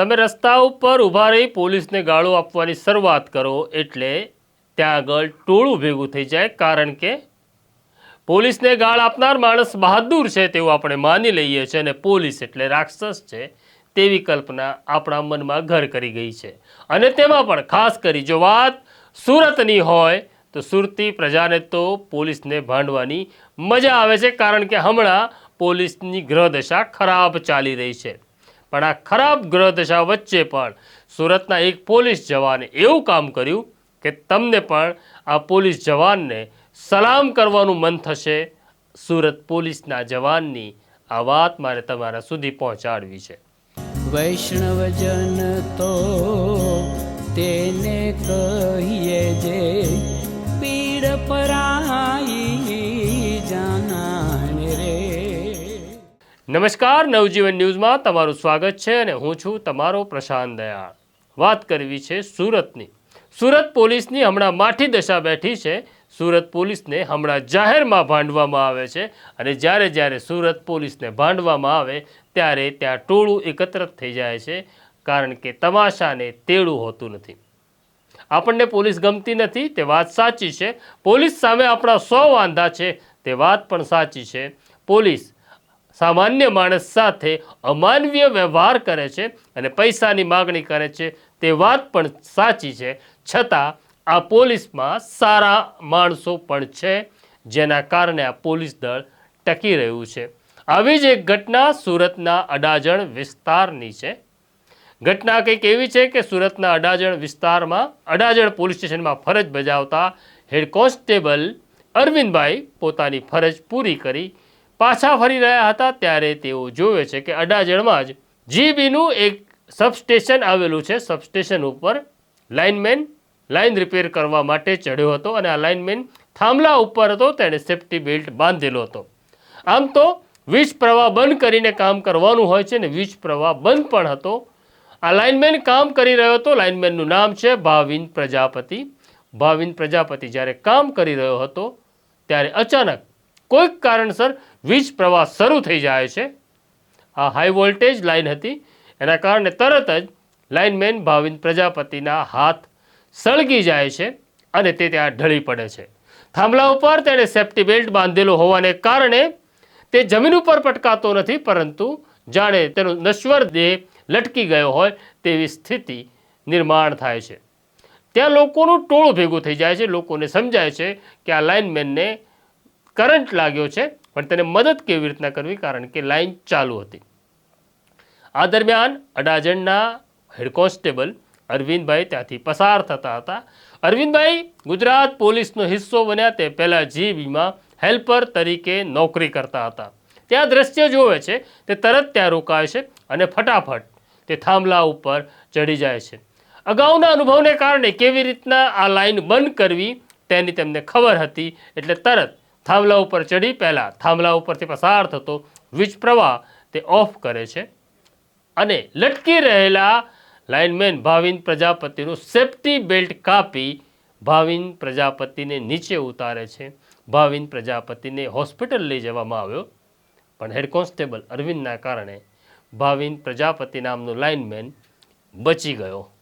તમે રસ્તા ઉપર ઊભા રહી પોલીસને ગાળો આપવાની શરૂઆત કરો એટલે ત્યાં આગળ ટોળું ભેગું થઈ જાય, કારણ કે પોલીસને ગાળ આપનાર માણસ બહાદુર છે તેવું આપણે માની લઈએ છીએ અને પોલીસ એટલે રાક્ષસ છે તેવી કલ્પના આપણા મનમાં ઘર કરી ગઈ છે. અને તેમાં પણ ખાસ કરી જો વાત સુરતની હોય, તો સુરતી પ્રજાને તો પોલીસને ભાંડવાની મજા આવે છે, કારણ કે હમણાં પોલીસની ગ્રહદશા ખરાબ ચાલી રહી છે. પણ આ ખરાબ ગ્રહદશા વચ્ચે પણ સુરતના એક પોલીસ જવાને એવું કામ કર્યું કે તમને પણ આ પોલીસ જવાનને સલામ કરવાનું મન થશે. સુરત પોલીસના જવાનની આ વાત મારે તમારા સુધી પહોંચાડવી છે. વૈષ્ણવજન તો તેને કહીએ જે પીડ પરાઈ નમસ્કાર, નવજીવન ન્યૂઝમાં તમારું સ્વાગત છે અને હું છું તમારો પ્રશાંત દયાળ. વાત કરવી છે સુરતની. સુરત પોલીસની હમણાં માઠી દશા બેઠી છે. સુરત પોલીસને હમણાં જાહેરમાં ભાંડવામાં આવે છે અને જ્યારે જ્યારે સુરત પોલીસને ભાંડવામાં આવે ત્યારે ત્યાં ટોળું એકત્ર થઈ જાય છે કારણ કે તમાશાને તેડું હોતું નથી. આપણને પોલીસ ગમતી નથી, તે વાત સાચી છે. પોલીસ સામે આપણા સો વાંધા છે, તે વાત પણ સાચી છે. પોલીસ સામાન્ય માણસ સાથે અમાનવીય વ્યવહાર કરે છે અને પૈસાની માગણી કરે છે, તે વાત પણ સાચી છે. છતાં, આ પોલીસમાં સારા માણસો પણ છે, જેના કારણે આ પોલીસ દળ ટકી રહ્યું છે. આવી જ એક ઘટના સુરતના અડાજણ વિસ્તારની છે. ઘટના કંઈક એવી છે કે સુરતના અડાજણ વિસ્તારમાં, અડાજણ પોલીસ સ્ટેશનમાં ફરજ બજાવતા હેડ કોન્સ્ટેબલ અરવિંદભાઈ પોતાની ફરજ પૂરી કરી પાછા ફરી રહ્યા હતા ત્યારે તેઓ જોવે છે કે અડાજણમાં જ જીબીનું એક સબસ્ટેશન આવેલું છે. સબસ્ટેશન ઉપર લાઇનમેન લાઇન રિપેર કરવા માટે ચડ્યો હતો અને આ લાઇનમેન થાંભલા ઉપર હતો. તેણે સેફ્ટી બેલ્ટ બાંધેલો હતો. આમ તો વીજ પ્રવાહ બંધ કરીને કામ કરવાનું હોય છે ને વીજ પ્રવાહ બંધ પણ હતો. આ લાઇનમેન કામ કરી રહ્યો હતો. લાઇનમેનનું નામ છે ભાવિન પ્રજાપતિ. ભાવિન પ્રજાપતિ જ્યારે કામ કરી રહ્યો હતો, ત્યારે અચાનક કોઈક કારણસર વીજ પ્રવાહ શરૂ થઈ જાય છે. આ હાઈ વોલ્ટેજ લાઇન હતી. એના કારણે તરત જ લાઇનમેન ભાવિન પ્રજાપતિના હાથ સળગી જાય છે અને તે ત્યાં ઢળી પડે છે. થાંભલા ઉપર તેણે સેફ્ટી બેલ્ટ બાંધેલો હોવાને કારણે તે જમીન ઉપર પટકાતો નથી, પરંતુ જાણે તેનો નશ્વર દેહ લટકી ગયો હોય તેવી સ્થિતિ નિર્માણ થાય છે. ત્યાં લોકોનું ટોળું ભેગું થઈ જાય છે. લોકોને સમજાય છે કે આ લાઇનમેનને કરંટ લાગ્યો છે. પણ તેને મદદ કેવી રીતના કરવી? કારણ કે લાઇન ચાલુ હતી. આ દરમિયાન અડાજણના હેડ કોન્સ્ટેબલ અરવિંદભાઈ ત્યાંથી પસાર થતા હતા. અરવિંદભાઈ ગુજરાત પોલીસનો હિસ્સો બન્યા તે પહેલાં જીબીમાં હેલ્પર તરીકે નોકરી કરતા હતા. ત્યાં દ્રશ્ય જોવે છે, તે તરત ત્યાં રોકાય છે અને ફટાફટ તે થાંભલા ઉપર ચડી જાય છે. અગાઉના અનુભવને કારણે કેવી રીતના આ લાઈન બંધ કરવી તેની તેમને ખબર હતી એટલે તરત થાંભલા ઉપર ચડી પહેલાં થાંભલા ઉપરથી પસાર થતો વીજ પ્રવાહ તે ઓફ કરે છે. અને લટકી રહેલા લાઇનમેન ભાવિન પ્રજાપતિનું સેફ્ટી બેલ્ટ કાપી ભાવિન પ્રજાપતિને નીચે ઉતારે છે. ભાવિન પ્રજાપતિને હોસ્પિટલ લઈ જવામાં આવ્યો. પણ હેડ કોન્સ્ટેબલ અરવિંદના કારણે ભાવિન પ્રજાપતિ નામનો લાઇનમેન બચી ગયો.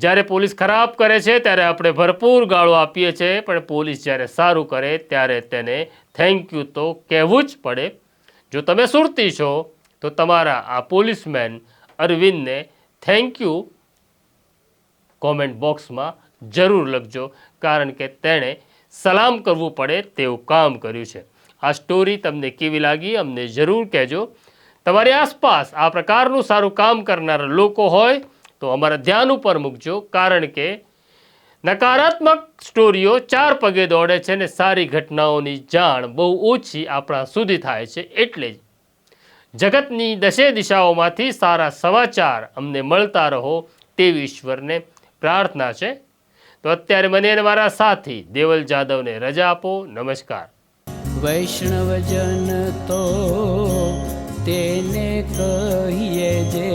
જ્યારે પોલીસ ખરાબ કરે છે, ત્યારે આપણે ભરપૂર ગાળો આપીએ છીએ. પણ પોલીસ જ્યારે સારું કરે, ત્યારે તેને થેન્ક યુ તો કહેવું જ પડે. જો તમે સુરતી છો, તો તમારા આ પોલીસમેન અરવિંદને થેન્ક યુ કોમેન્ટ બોક્સમાં જરૂર લખજો, કારણ કે તેણે સલામ કરવું પડે તેવું કામ કર્યું છે. આ સ્ટોરી તમને કેવી લાગી, અમને જરૂર કહેજો. તમારી આસપાસ આ પ્રકારનું સારું કામ કરનારા લોકો હોય તો અમારા ધ્યાન ઉપર મૂકજો, કારણ કે નકારાત્મક સ્ટોરીઓ ચાર પગે દોડે છે ને સારી ઘટનાઓની જાણ બહુ ઓછી આપણા સુધી થાય છે. એટલે જ જગતની દશે દિશાઓમાંથી સારા સમાચાર અમને મળતા રહો તેવી ઈશ્વરને પ્રાર્થના છે. તો અત્યારે મને અને મારા સાથી દેવલ જાદવને રજા આપો. નમસ્કાર. વૈષ્ણવજન તો તેને કહીએ જે